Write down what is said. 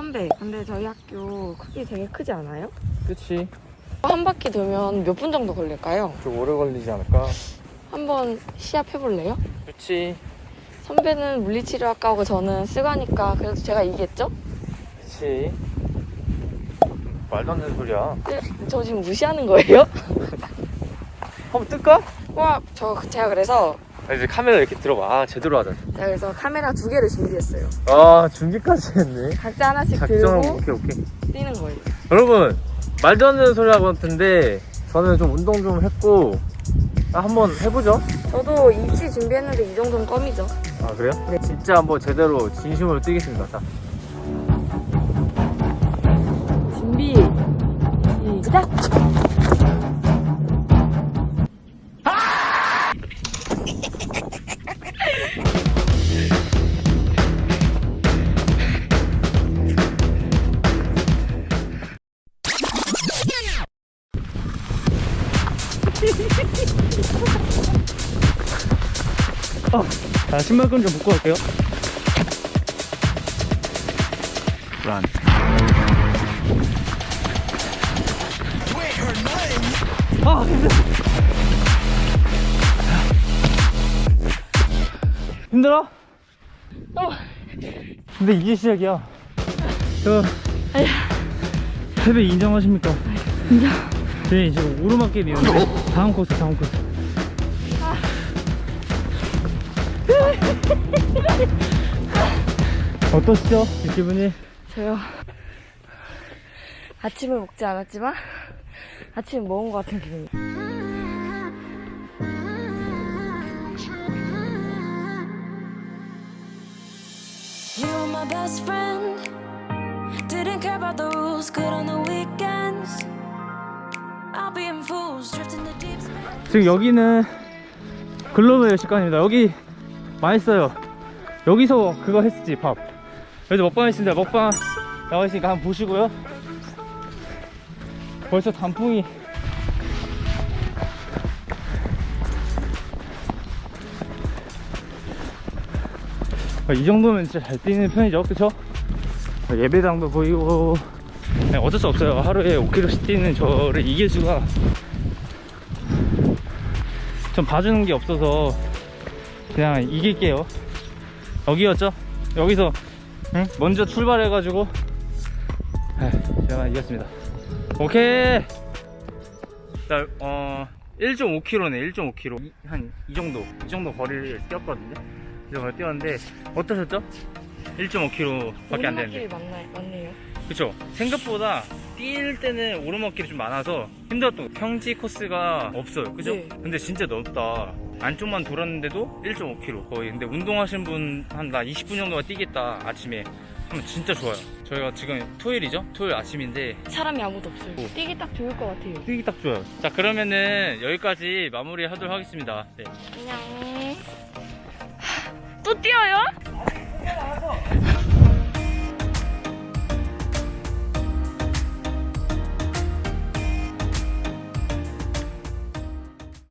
네. 근데 저희 학교 크기 되게 크지 않아요? 그치 한 바퀴 돌면 몇 분 정도 걸릴까요? 좀 오래 걸리지 않을까? 한번 시합해볼래요? 그치 선배는 물리치료학과고 저는 쓰가니까 그래도 제가 이기겠죠? 그치 말도 안 되는 소리야 네, 저 지금 무시하는 거예요? 한번 뜰까? 와, 저 제가 그래서 아, 이제 카메라 이렇게 들어봐 아, 제대로 하자 제가 그래서 카메라 두 개를 준비했어요. 아 준비까지 했네 각자 하나씩 작정 들고 오케이 오케이 뛰는 거예요. 여러분 말도 안 되는 소리 하고 같은데 저는 좀 운동 좀 했고 아, 한번 해보죠 저도 입시 준비했는데 이 정도는 껌이죠. 아 그래요? 네. 진짜 한번 제대로 진심으로 뛰겠습니다 자 준비 시작. 자, 신발끈 좀 묶고 갈게요. 아, 힘들어. 힘들어? 어. 근데 이제 시작이야. 저, 패배 인정하십니까? 인정. 저희 지금 오르막길이었는데, 다음 코스, 다음 코스. 어떠시죠? 이 기분이? 저요. 아침을 먹지 않았지만 아침 먹은 것 같은 기분이. You were my best friend. Didn't care about the rules, good on the weekends. 지금 여기는 글로벌 식관입니다. 여기 맛있어요. 여기서 그거 했었지, 밥. 여기서 먹방 했습니다. 먹방 나와 있으니까 한번 보시고요. 벌써 단풍이 아, 이 정도면 진짜 잘 뛰는 편이죠, 그쵸? 아, 예배당도 보이고 네, 어쩔 수 없어요. 하루에 5km씩 뛰는 저를 이길 수가 전 봐주는 게 없어서 그냥 이길게요. 여기였죠? 여기서 응? 먼저 출발해가지고 에휴, 제가 이겼습니다. 오케이. 자, 어 1.5km네. 1.5km. 한 이 정도, 이 정도 거리를 뛰었거든요. 이 정도 뛰었는데 어떠셨죠? 1.5km밖에 안 되는데. 오르막길이 맞나요? 맞네요. 그쵸 생각보다 뛸 때는 오르막길이 좀 많아서 힘들었던 거. 평지 코스가 없어요 그죠? 네. 근데 진짜 넓다 안쪽만 돌았는데도 1.5km 거의 근데 운동하시는 분 한 나 20분 정도가 뛰겠다 아침에 하면 진짜 좋아요 저희가 지금 토요일이죠? 토요일 아침인데 사람이 아무도 없어요. 오. 뛰기 딱 좋을 것 같아요. 뛰기 딱 좋아요 자 그러면은 여기까지 마무리 하도록 하겠습니다 네. 안녕. 또 뛰어요?